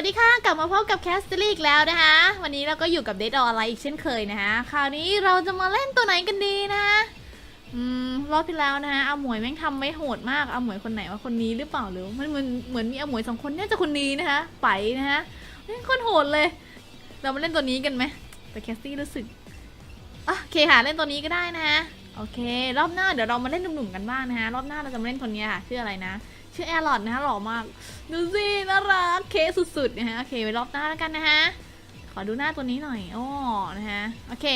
วัสดีค่ะกลับมาพบกับแคสต์ลีกแล้วนะคะ วันนี้เราก็อยู่กับเดดออนไลน์อีกเช่นเคยนะคะ คราวนี้เราจะมาเล่นตัวไหนกันดีนะอืมรอบที่แล้วนะคะอาหมวยแม่งทำไม่โหดมากอาหมวยคนไหนว่าคนนี้หรือเปล่าหรือมันเหมือนเหมือนมีอาหมวยสองคนเนี่ยจะคนนี้นะคะไปนะคะแม่งคนโหดเลย เรามาเล่นตัวนี้กันไหมแต่แคสซี่รู้สึกอะโอเคค่ะเล่นตัวนี้ก็ได้นะคะโอเค รอบหน้าเดี๋ยวเรามาเล่นหนุ่มๆกันบ้างนะคะรอบหน้าเราจะมาเล่นคนนี้ค่ะชื่ออะไรนะ ชื่อแอร์ลอดนะคะหล่อมาก ดูสิน่ารักเคสุดๆนะฮะโอเคไว้รอบหน้าแล้วกันนะฮะขอดูหน้าตัวนี้หน่อยอ้อนะฮะโอเค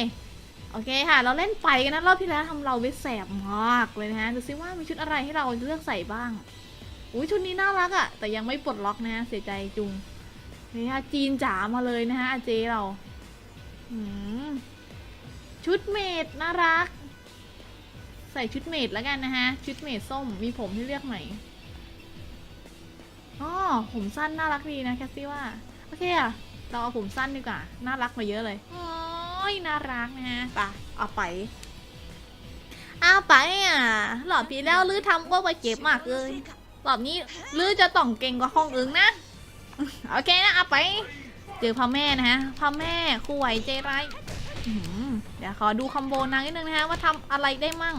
โอเคค่ะ เราเล่นไปกันนะรอบที่แล้วทำเราไปแสบมากเลยนะฮะดูซิว่ามีชุดอะไรให้เราเลือกใส่บ้างอุ้ยชุดนี้น่ารักอะ่ะแต่ยังไม่ปลดล็อกนะเสียใจจุงนี่ฮะจีนจ๋ามาเลยนะฮะอาเจเราชุดเมดน่ารัก ใส่ชุดเมดแล้วกันนะฮะชุดเมดส้มมีผมให้เลือกไหม อ๋อผมสั้นน่ารักดีนะแคสซี่ว่า โอเคอะเราเอาผมสั้นดีกว่า น่ารักมาเยอะเลยโอ้ยน่ารักนะฮะไปเอาไปเอาไปอะหลอดปีแล้วลือทำว่าไปเก็บมากเลยหลอดนี้ลือจะต้องเก่งกว่าห้องอื่นนะ โอเคนะเอาไป เจอพ่อแม่นะฮะพ่อแม่ครูไหวใจร้ายอื้อหือเดี๋ยวขอดูคอมโบนางนิดนึงนะฮะว่าทำอะไรได้มั่ง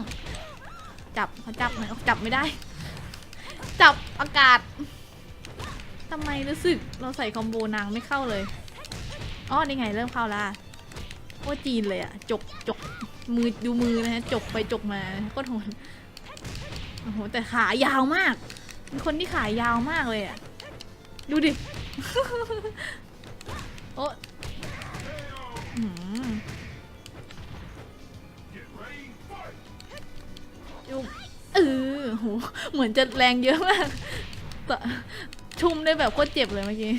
จับขอจับหน่อยจับไม่ได้ จับอากาศ ทำไมรู้สึกเราใส่คอมโบนางไม่เข้าเลยอ๋อนี่ไงเริ่มเข้าละโอ้จีนเลยอะจกจกมือดูมือนะฮะจกไปจกมาก็โหดโอ้โหแต่ขายาวมากเป็นคนที่ขายาวมากเลยอะดูดิ โอ้อืมดูเออโห เหมือนจะแรงเยอะมากแต่ ชุ่มได้แบบโคตรเจ็บเลยเมื่อกี้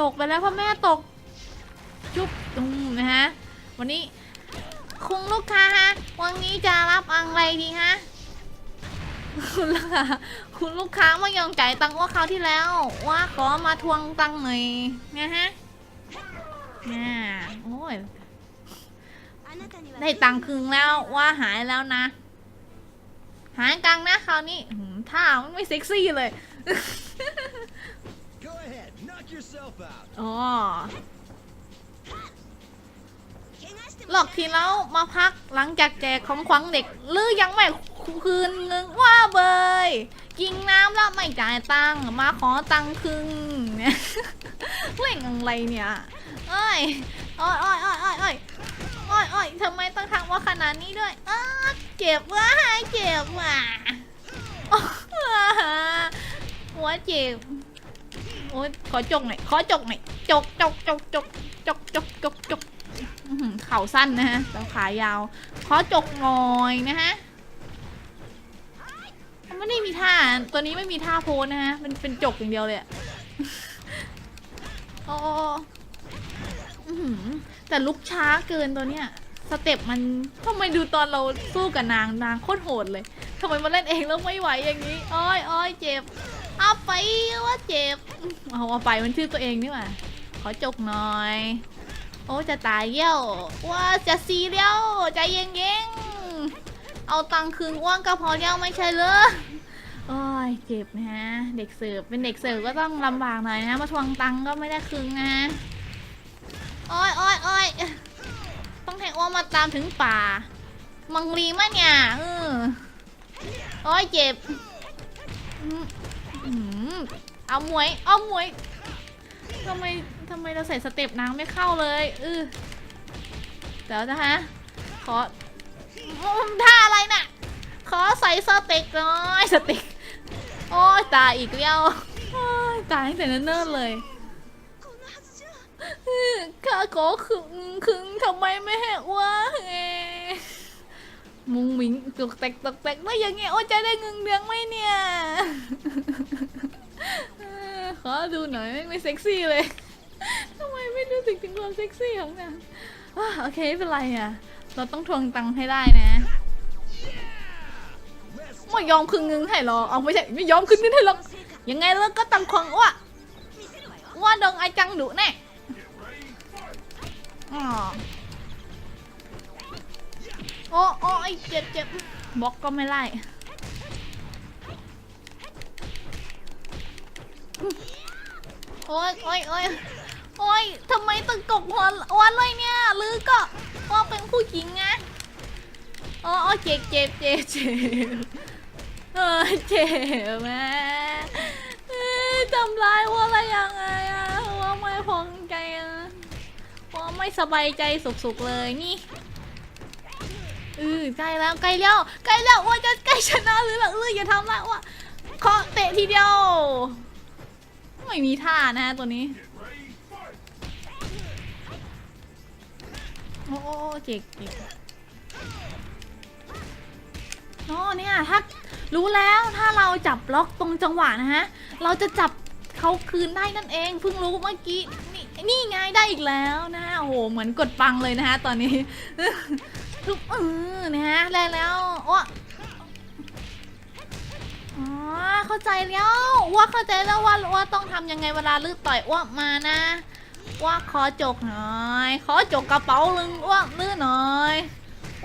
ตกไปแล้วพ่อแม่ตก จุ๊บอืมนะฮะ วันนี้คุณลูกค้าฮะ วันนี้จะรับอะไรดีฮะ คุณลูกค้าคุณลูกค้าไม่ยอมจ่ายตังค์ว่าคราวที่แล้ว ว่าขอมาทวงตังค์หน่อยนะฮะน่าโอ้ยได้ตังค์คืนแล้วว่าหายแล้วนะ หายตังนะคราวนี้ อื้อหือท่ามันไม่เซ็กซี่เลย Go ahead, knock yourself out. อ๋อ หลอกทีแล้วมาพักหลังจากแจกของขวัญเด็กหรือยังไม่คืนเงินว่าเบยกินน้ำแล้วไม่จ่ายตังค์มาขอตังค์คืนเนี่ยเล่นอะไรเนี่ยเอ้ยโอ้ยโอ้ยโอ้ยโอ้ยโอ้ยโอ้ยโอ้ยทำไมต้องทำว่าขนาดนี้ด้วยอ้าเจ็บว่ะเจ็บว่ะอ้าว หัวเจ็บโอ๊ยขอจกหน่อยขอจกหน่อยจกจกจกจกจกจกจกจกอื้อหือเข่าสั้นนะฮะแต่ขายาว ขอจกหน่อยนะฮะมันไม่ได้มีท่าตัวนี้ไม่มีท่าโพสนะฮะมันเป็นจกอย่างเดียวเลยอะโอ้อื้อหือแต่ลุกช้าเกินตัวเนี้ย สเต็ปมันทำไมดูตอนเราสู้กับนางนางโคตรโหดเลยทำไมมาเล่นเองแล้วไม่ไหวอย่างนี้อ้อยอ้อยเจ็บเอาไปว่าเจ็บเอาเอาไปมันชื่อตัวเองนี่หว่าขอจกหน่อย โอ้จะตายเยี่ยวว่าจะซีเลี้ยวใจเย็นเย็นเอาตังค์คืนอ้วนก็พอเลี้ยวไม่ใช่เหรอโอ้ยเจ็บนะฮะเด็กเสิร์ฟเป็นเด็กเสิร์ฟก็ต้องลำบากหน่อยนะมาทวงตังก็ไม่ได้คืนนะโอ้ยโอ้ยโอ้ย ต้องให้อ้วนมาตามถึงป่า มังรีมะเนี่ยเออโอ้ยเจ็บเอาหมวยเอาหมวยทำไมทำไมเราใส่สเต็ปนางไม่เข้าเลยเออเดี๋ยวนะฮะขออืมท่าอะไรน่ะ ขอใส่สเต็กหน่อยสเต็กโอ้ยตายอีกแล้วโอ้ยตายตั้งแต่เนิ่นๆเลย ข้าขอขึงขึงทำไมไม่ให้อ้วเอมุงมิงตกแตกตกแตกไม่อย่างเงี้ยโอ้จะได้เงินเดือนไหมเนี่ยขอดูหน่อยไม่ไม่เซ็กซี่เลยทำไมไม่รู้สึกถึงความเซ็กซี่ของนางโอเคไม่เป็นไรอะ เราต้องทวงตังค์ให้ได้นะไม่ยอมคืนเงินให้หรอเอาไม่ใช่ไม่ยอมคืนเงินให้หรอกยังไงแล้วก็ตังควงอ้วว่าดงไอจังดุแน่ อ๋อโอ้โอ้ไอเจ็บเจ็บบล็อกก็ไม่ไล่โอ้ยโอ้ยโอ้ยโอ้ยทำไมตึงกบหัวอ้วนเลยเนี่ยหรือก็ว่าเป็นผู้หญิงไงอ๋ออ๋อเจ็บเจ็บเจ็บเจ็บเออเจ็บแม่ ไม่สบายใจสุกๆเลยนี่เออใกล้แล้วใกล้แล้วใกล้แล้วว่าจะใกล้ชนะหรือเปล่าเอออย่าทำละว่าเคาะเตะทีเดียว ไม่มีท่านะตัวนี้โอ้โอเจ็กเจ็กอ๋อเนี่ยถ้ารู้แล้วถ้าเราจับล็อกตรงจังหวะนะฮะ เราจะจับเขาคืนได้นั่นเองเพิ่งรู้เมื่อกี้ นี่นี่ไงได้อีกแล้วนะโอ้โหเหมือนกดปังเลยนะฮะตอนนี้ทุกเออนะฮะแล้วแล้วโอ้อ๋อเข้าใจแล้วว่าเข้าใจแล้วว่าว่าต้องทำยังไงเวลาลืดต่อยอ้วกมานะ ว่าขอจกหน่อยขอจกกระเป๋าลึงอ้วกลื้อหน่อย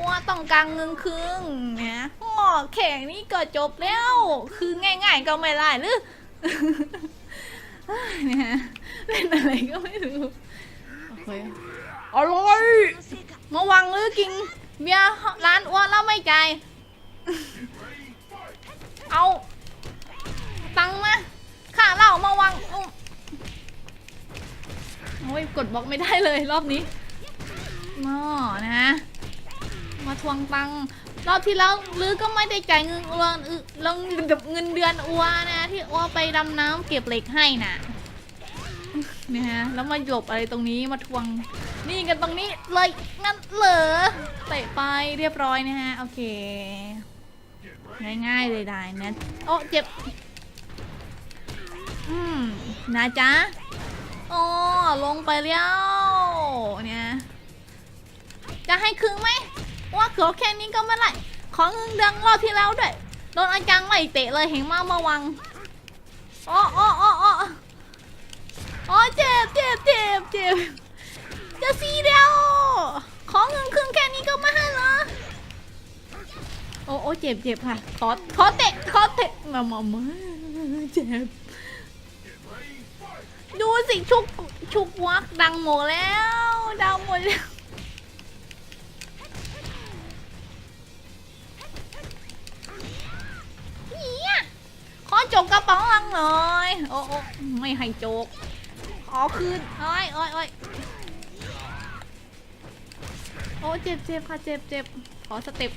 ว่าต้องการเงินครึ่งนี่ยโอ้แข่งนี้ก็จบแล้ว คือง่าย ๆ ก็ไม่ได้หรือเนี่ย เล่นอะไรก็ไม่รู้โอเคอร่อยมาวังหรือกินเบียร์ร้านอ้วนแล้วไม่จ่ายเอาตังค์มาค่าเหล้ามาวางอุ๊ยโอ้ยกดบล็อกไม่ได้เลยรอบนี้นอนะ มาทวงตังค์รอบที่แล้วลือก็ไม่ได้จ่ายเงินอ้วนอึลงเงินเดือนอัวนะ ที่อัวไปดำน้ำเก็บเหล็กให้น่ะเนี่ยฮะ แล้วมาหยบอะไรตรงนี้มาทวงนี่กันตรงนี้เลยงั้นเหรอเตะไปเรียบร้อยนะฮะ โอเค ง่ายๆเลยได้นะโอ้เจ็บ อืมนะจ๊ะโอ้ลงไปแล้วเนี่ยจะให้ครึ่งไหมว่าขอแค่นี้ก็ไม่ไรของินเดือนรอบที่แล้วด้วยโดนอาจารย์ไล่เตะเลยเห็นมาเมื่อวังอ๋ออ๋ออ๋ออ๋อ อ๋อเจ็บเจ็บเจ็บเจ็บจะซีเดียวขอเงินครึ่งแค่นี้ก็ไม่ให้เหรอโอ้โอ้เจ็บเจ็บค่ะขอขอเตะขอเตะมามามาเจ็บดูสิชุกชุกวักดังหมดแล้วดังหมดแล้วเฮียขอจกกระเป๋าลังหน่อยโอ้โอ้ไม่ให้จก ขอคืนโอ้ยโอ้ยโอ้ยโอ้เจ็บเจ็บค่ะเจ็บเจ็บขอสเต็ป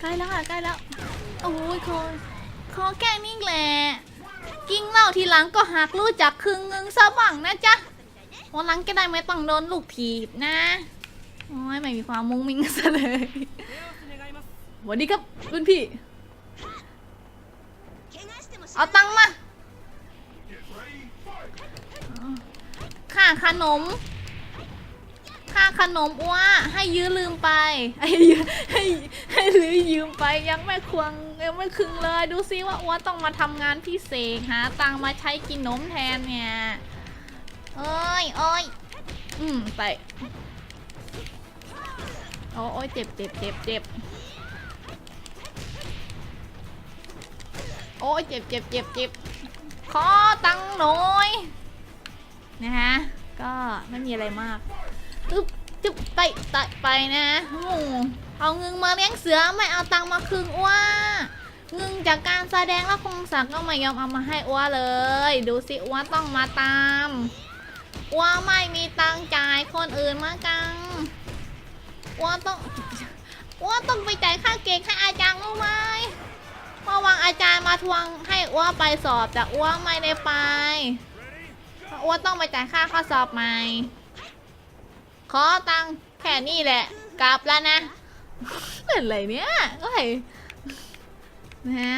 ใกล้แล้วค่ะใกล้แล้ว โอ้ยคอยขอแค่นี้แหละกิ้งเล่าทีหลังก็หักรู้จักครึ่งเงินซะบ้างนะจ๊ะวันหลังก็ได้ไม่ต้องโดนลูกถีบนะ โอ้ยไม่มีความมุ้งมิ้งซะเลยสวัสดีครับ รุ่นพี่ เอาตังมาค่าขนม ค่าขนมอ้วให้ยื้อลืมไป ให้ยื้อให้ให้ลือยืมไปยังไม่ควงยังไม่คึงเลย ดูซิว่าอ้วต้องมาทำงานพิเศษหาตังมาใช้กินนมแทนเนี่ยเอ้ยเอ้ยอืมไปโอ้โอ้ยเจ็บเจ็บเจ็บเจ็บ อ้ยเจ็บเจ็บเจ็บเจ็บขอตังหน่อยนะฮะ ก็ไม่มีอะไรมากอึ๊บจึ๊บไปตัดไปนะโอ้เอาเงินมาเลี้ยงเสือไม่เอาตังมาคืนอ้วเงินจากการแสดงแล้วคงศักดิ์ก็ไม่ยอมเอามาให้อ้วเลย ดูสิอ้วต้องมาตามอ้วไม่มีตังจ่ายคนอื่นมากังอ้วต้องอ้วต้องไปจ่ายค่าเก๊กให้อาจารย์รู้ไหม เมื่อวางอาจารย์มาทวงให้อ้วไปสอบแต่อ้วไม่ได้ไปอ้วต้องไปจ่ายค่าข้อสอบใหม่ ขอตังแค่นี้แหละ กลับแล้วนะเป็นอะไรเนี่ยเอ้ยนะฮะ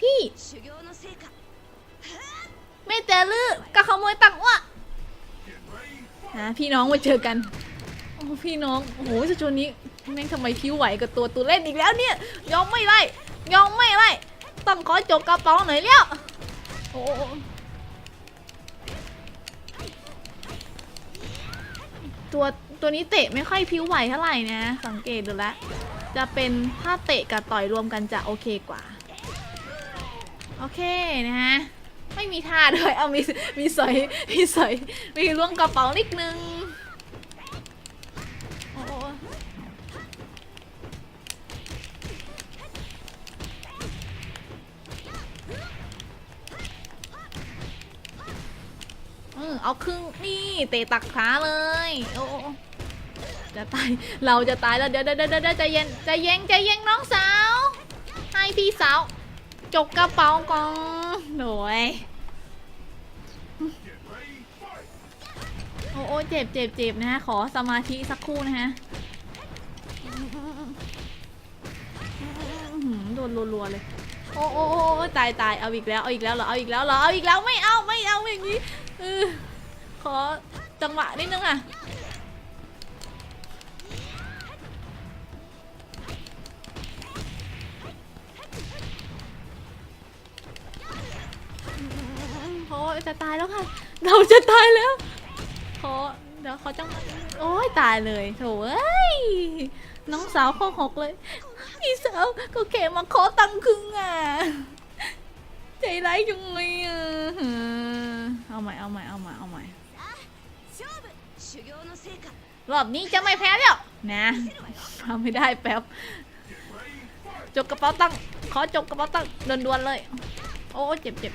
พี่ ไม่เจอลือก็ขโมยตังอ้วนะพี่น้องมาเจอกัน โอ้พี่น้อง โอ้โหสจูนนี้ แม่งทำไมพิ้วไหวกับตัวตัวเล่นอีกแล้วเนี่ยยอมไม่ไล่ยอมไม่ไล่ต้องขอจกกระเป๋าหน่อยแล้วโอ้ตัวตัวนี้เตะไม่ค่อยพิ้วไหวเท่าไหร่นะ สังเกตดูแลวจะเป็นถ้าเตะกับต่อยรวมกันจะโอเคกว่า โอเคนะฮะ ไม่มีท่าด้วย เอามีมีสอยมีสอยมีล้วงกระเป๋านิดนึง เอาครึ่งนี่เตะตักขาเลย โอ้จะตาย เราจะตายแล้วเดี๋ยวเดี๋ยวเดี๋ยวเดี๋ยวใจเย็นใจเย็นใจเย็นน้องสาว ให้พี่สาวจกกระเป๋าก่อนหน่อยโอ้โอ้เจ็บเจ็บเจ็บนะฮะ ขอสมาธิสักครู่นะฮะโดนรัวๆเลย โอ้โอ้ตายตายเอาอีกแล้ว เอาอีกแล้วเหรอ เอาอีกแล้วเหรอ เอาอีกแล้วไม่เอาไม่เอาอย่างนี้ ขอจังหวะนิดนึงอะโอ้ยจะตายแล้วค่ะ เราจะตายแล้ว ขอเดี๋ยวขอจังโอ้ยตายเลยโถเอ้ยน้องสาวข้อหกเลย พี่สาวก็แค่มาขอตังค์ครึ่งอะ ใจร้ายจังเลยอะาใหม่เอาใหม่เอาใหม่เอาใหม่รอบนี้จะไม่แพ้แล้วนะทำไม่ได้แป๊บจบกระเป๋าตั้งขอจบกระเป๋าตั้งด่วนๆเลย โอ้เจ็บเจ็บ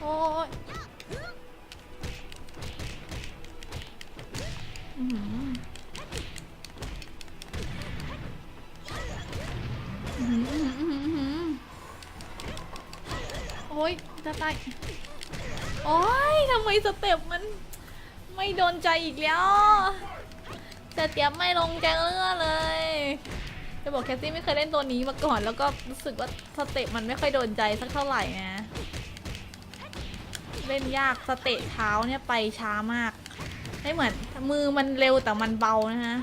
โอ้ยอืม ออื้อหืออื้อหืออื้อหือโอ้ยจะตายโอ้ยทำไมสเต็ปมัน ไม่โดนใจอีกแล้วจะเตรียมไม่ลงแกเลือเลยจะบอกแคสซี่ไม่เคยเล่นตัวนี้มาก่อน แล้วก็รู้สึกว่าสเต็ปมันไม่ค่อยโดนใจสักเท่าไหร่นะเล่นยากสเตะเท้าเนี่ยไปช้ามากไม่เหมือนมือมันเร็วแต่มันเบานะฮะ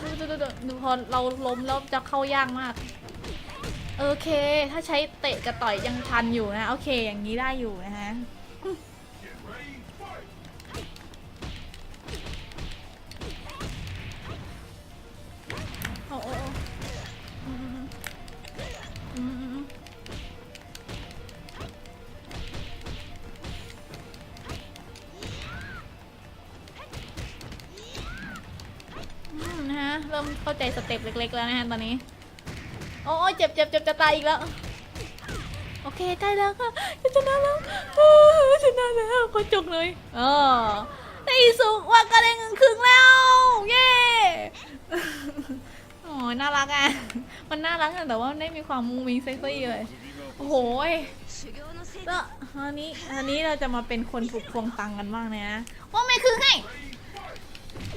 ดูดูดูดูดูพอเราล้มแล้วจะเข้ายากมาก โอเค ถ้าใช้เตะกับต่อยยังทันอยู่นะ โอเค อย่างนี้ได้อยู่นะฮะโอ้โอ้โอ้อืมอืมอืมอืมนะฮะ เริ่มเข้าใจสเต็ปเล็กๆแล้วนะฮะตอนนี้ โอ้ยเจ็บเจ็บเจ็บจะตายอีกแล้ว โอเคใกล้แล้วค่ะจะชนะแล้วชนะแล้วคนจกเลยอ๋อในที่สูงว่าก็ได้เงินครึ่งแล้ว เย่โอ้ยน่ารักอะ มันน่ารักอะแต่ว่าไม่มีความมุ้งมิ้งเซ็กซี่เลย โอ้โหยแล้วอันนี้อันนี้เราจะมาเป็นคนถูกทวงตังกันบ้างนะ ว่าไม่คืนไง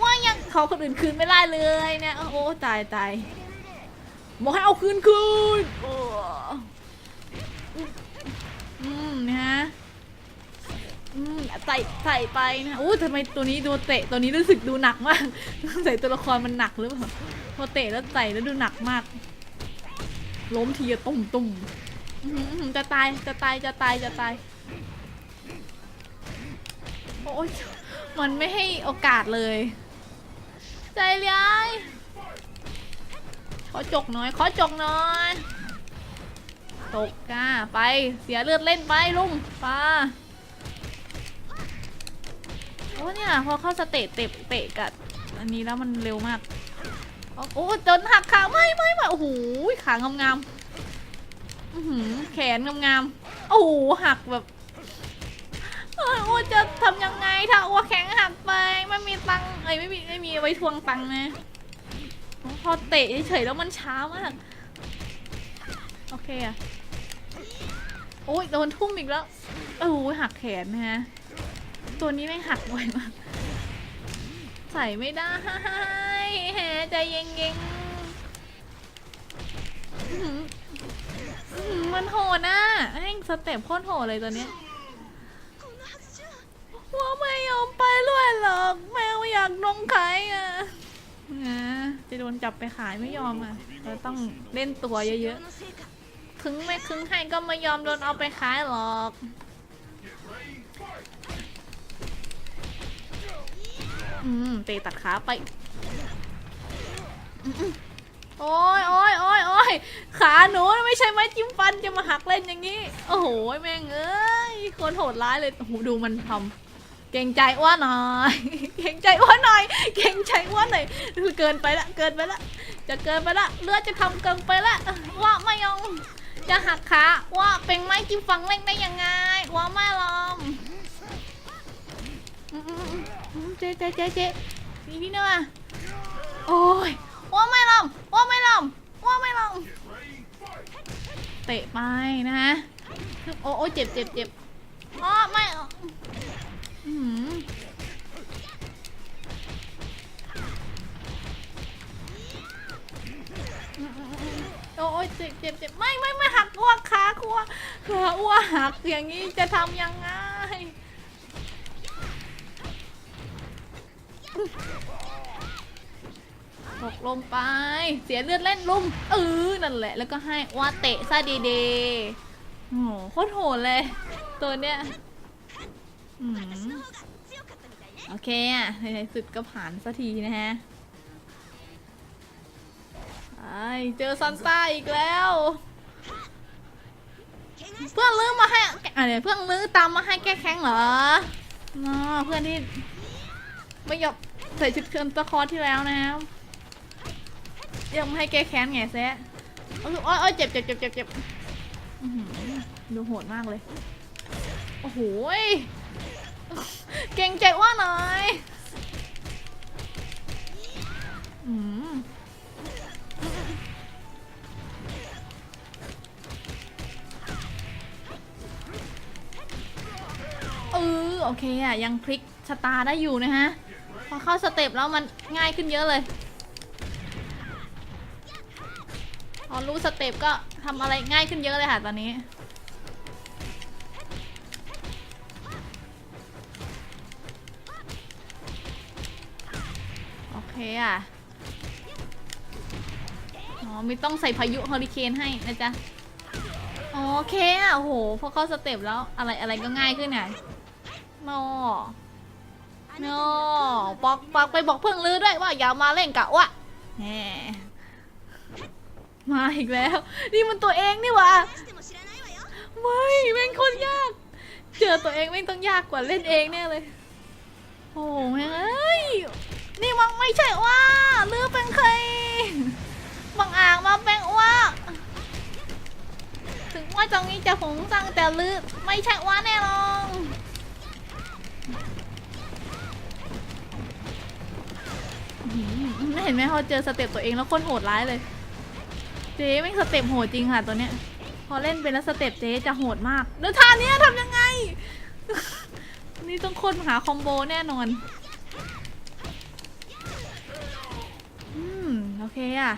ว่ายังเขาคนอื่นคืนไม่ได้เลยเนี่ย โอ้ตายตาย บอกให้เอาคืนคืนอืมนะฮะอืมใส่ใส่ไปนะโอ้ทำไมตัวนี้ดูเตะตัวนี้รู้สึกดูหนักมากใส่ตัวละครมันหนักหรือเปล่าพอเตะแล้วใส่แล้วดูหนักมาก ล้มทีจะตุ่มตุ่มจะตายจะตายจะตายจะตายโอ้ยมันไม่ให้โอกาสเลย ใจร้ย ขอจกหน่อย ขอจกหน่อยตกก้าไปเสียเลือดเล่นไปลุงปาโอ้เนี่ยพอเข้าสเตตเตะเตะกัด อันนี้แล้วมันเร็วมากโอ้โอ้จนหักขาไม่ไม่ไม่โอ้โหขางามๆอื้อหือแขนงามๆโอ้โหหักแบบเอ้จะทำยังไงถ้าอ้วแข็งหักไปไม่มีตังค์เอ้ยไม่มีไม่มีไว้ทวงตังค์นะ พอเตะเฉยแล้วมันช้ามาก โอเคอะโอ้ยโดนทุ่มอีกแล้วโอ้โหหักแขนนะฮะ ตัวนี้ไม่หักบ่ยมาก ใส่ไม่ได้แฮใจเย็นๆมันโหนะไอ้สเต็ปโคตรโหดเลยตัวเนี้ยว่าไม่ยอมไปด้วยหรอกแมวอยากลงไข่อะ จะโดนจับไปขายไม่ยอมอะเราต้องเล่นตัวเยอะๆ ถึงไม่คึงให้ก็ไม่ยอมโดนเอาไปขายหรอกอืมเตะตัดขาไป โอ้ยโอ้ยโอ้ยโอ้ยขาหนูไม่ใช่ไม้จิ้มฟันจะมาหักเล่นอย่างนี้ โอ้โหแม่งเอ้ยคนโหดร้ายเลยโอ้โหดูมันทำ เกรงใจอ้วนหน่อย เกรงใจอ้วนหน่อย เกรงใจอ้วนหน่อยเกินไปละ เกินไปละ จะเกินไปละ เลือดจะทำเกินไปละว่าไม่ยอมจะหักขาว่าเป็นไม้จิ้มฟังเล่นได้ยังไงว่าไม่ยอมเจ๊เจ๊เจ๊เจ๊นี่พี่เนื้อโอ้ยว่าไม่ลำว่าไม่ลำว่าไม่ลำเตะไปนะฮะโอ้โอ้เจ็บเจ็บเจ็บอ๋อไม่ โอ้ยเจ็บเจ็บเจ็บไม่ไม่ไม่หักอ้วกขาครัวขาอ้วกหักอย่างนี้จะทำยังไงตกลงไป เสียเลือดเล่นลุ่มเออนั่นแหละ แล้วก็ให้ว่าเตะซะดีๆโอ้โหโคตรโหดเลย ตัวเนี้ย โอเคอะในสุดก็ผ่านสักทีนะฮะไอเจอซันต้าอีกแล้ว เพื่อนลื้อมาให้อะเดี๋ยวเพื่อนลื้อตามมาให้แก้แข้งเหรอนาเพื่อนที่ไม่ยอมใส่ชุดเคลื่อนตะคอที่แล้วนะยังไม่ให้แก้แค้นไงแซะโอ้ยโอ้ยเจ็บเจ็บเจ็บเจ็บเจ็บดูโหดมากเลย โอ้โห เก่งใจว่าหน่อยอืมเออโอเคอะ ยังพลิกชะตาได้อยู่นะฮะ พอเข้าสเต็ปแล้วมันง่ายขึ้นเยอะเลย พอรู้สเต็ปก็ทำอะไรง่ายขึ้นเยอะเลยค่ะตอนนี้ อะ อ๋อไม่ต้องใส่พายุเฮอริเคนให้นะจ๊ะ โอเคอะโหพอเข้าสเต็ปแล้วอะไรอะไรก็ง่ายขึ้นอะโนโนบอกบอกไปบอกเพื่อนลือด้วยว่าอย่ามาเล่นกะวะแหมมาอีกแล้ว นี่มันตัวเองนี่หว่าไม่แม่งคนยาก เจอตัวเองแม่งต้องยากกว่าเล่นเองแน่เลย โอ้ย นี่มันไม่ใช่ว่าลือเป็นใครบางอ่างมาเป็นว่า ถึงว่าตรงนี้จะหงสังแต่ลือไม่ใช่ว่าแน่นอนเห็นไหมพอเจอสเต็ปตัวเองแล้วโคนโหดร้ายเลย เจ๊แม่สเต็ปโหดจริงค่ะตัวเนี้ย พอเล่นเป็นแล้วสเต็ปเจ๊จะโหดมาก แล้วท่าเนี้ยทำยังไง นี่ต้องคนหาคอมโบแน่นอน โอเคอะ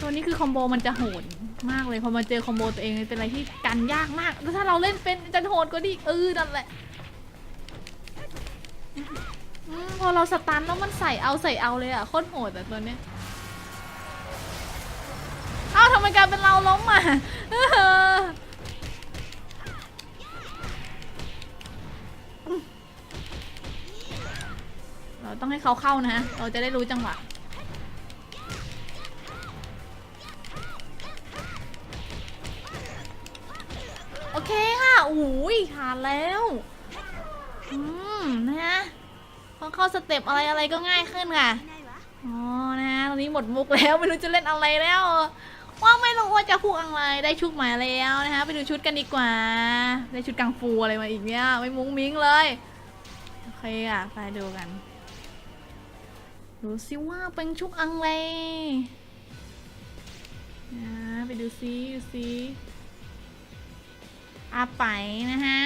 ตัวนี้คือคอมโบมันจะโหดมากเลยพอมาเจอคอมโบตัวเองเป็นอะไรที่กันยากมากแล้วถ้าเราเล่นเป็นจะโหดกว่านี้เออนั่นแหละอพอเราสตันแล้วมันใส่เอาใส่เอาเลยอะโคตรโหดอะตัวเนี้ยเอ้าทำไมกลายเป็นเราล้มอะ เราต้องให้เขาเข้านะฮะ เราจะได้รู้จังหวะ โอเคค่ะอุ้ยผ่านแล้ว อืม นะฮะพอเข้าสเต็ปอะไรอะไรก็ง่ายขึ้นค่ะ อ๋อ นะฮะตอนนี้หมดมุกแล้วไม่รู้จะเล่นอะไรแล้ว ว่าไม่รู้ว่าจะพูดอะไรได้ชุดใหม่แล้วนะคะไปดูชุดกันดีกว่า ได้ชุดกังฟูอะไรมาอีกเนี่ย ไม่มุ้งมิ้งเลย โอเคอะ ไปดูกัน ดูซิว่าเป็นชุดอะไรนะไปดูซิดูซิอาไปนะฮะ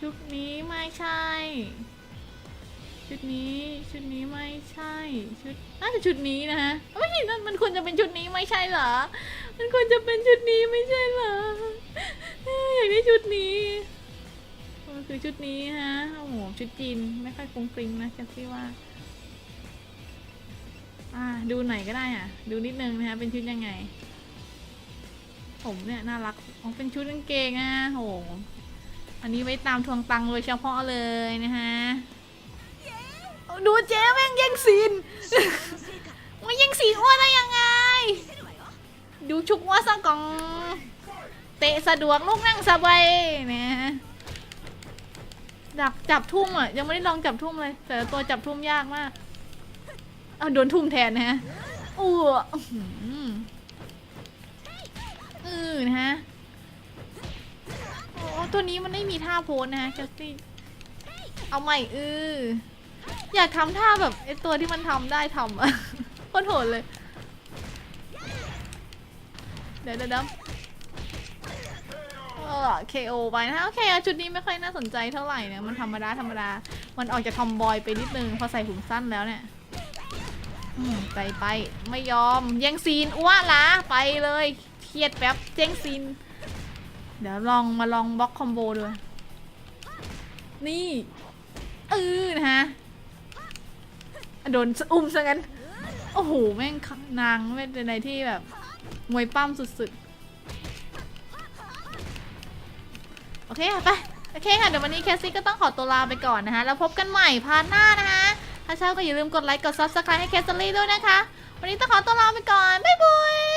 ชุดนี้ไม่ใช่ ชุดนี้ชุดนี้ไม่ใช่ ชุดน่าจะชุดนี้นะฮะไม่ใช่นั่นมันควรจะเป็นชุดนี้ไม่ใช่เหรอ มันควรจะเป็นชุดนี้ไม่ใช่เหรออยากได้ชุดนี้มันคือชุดนี้ฮะโอ้โหชุดจีนไม่ค่อยฟุ้งฟริ้งนะแคสซี่ว่า อ่าดูหน่อยก็ได้อะ ดูนิดนึงนะฮะเป็นชุดยังไง ผมเนี่ยน่ารักอ๋อเป็นชุดกางเกงอะโหอันนี้ไว้ตามทวงตังค์โดยเฉพาะเลยนะฮะดูเจ๊แม่งแย่งซีนมาแย่งซีนอ้วนได้ยังไง ดูชุกว่าสังกอง เตะสะดวกลูกนั่งสบายนะดักจับทุ่มอะยังไม่ได้ลองจับทุ่มเลย แต่ตัวจับทุ่มยากมาก เอาโดนทุ่มแทนนะฮะอ้วอื้อือนะฮะโอ้ตัวนี้มันไม่มีท่าโพสนะฮะแคสซี่เอาใหม่เอออยากทำท่าแบบไอตัวที่มันทำได้ทำอะโคตรโหดเลย เดี๋ยวเดี๋ยวเดี๋ยวเออ KO ไปนะโอเคอะชุดนี้ไม่ค่อยน่าสนใจเท่าไหร่เนี่ยมันธรรมดาธรรมดา มันออกจากทอมบอยไปนิดนึงพอใส่ผมสั้นแล้วเนี่ย อืมไปไปไม่ยอมแย่งซีนอ้วละไปเลยเครียดแป๊บแย่งซีน เดี๋ยวลองมาลองบล็อกคอมโบดูนี่เออนะฮะโดนอุ้มซะงั้น โอ้โห แม่งนางไม่เป็นอะไรที่แบบ มวยปั้มสุดๆ โอเคค่ะไป โอเคค่ะ เดี๋ยววันนี้แคสซี่ก็ต้องขอตัวลาไปก่อนนะคะ แล้วพบกันใหม่พาร์ทหน้านะคะ ถ้าชอบก็อย่าลืมกดไลค์กด subscribe ให้แคสซี่ด้วยนะคะ วันนี้ต้องขอตัวลาไปก่อน บ๊ายบาย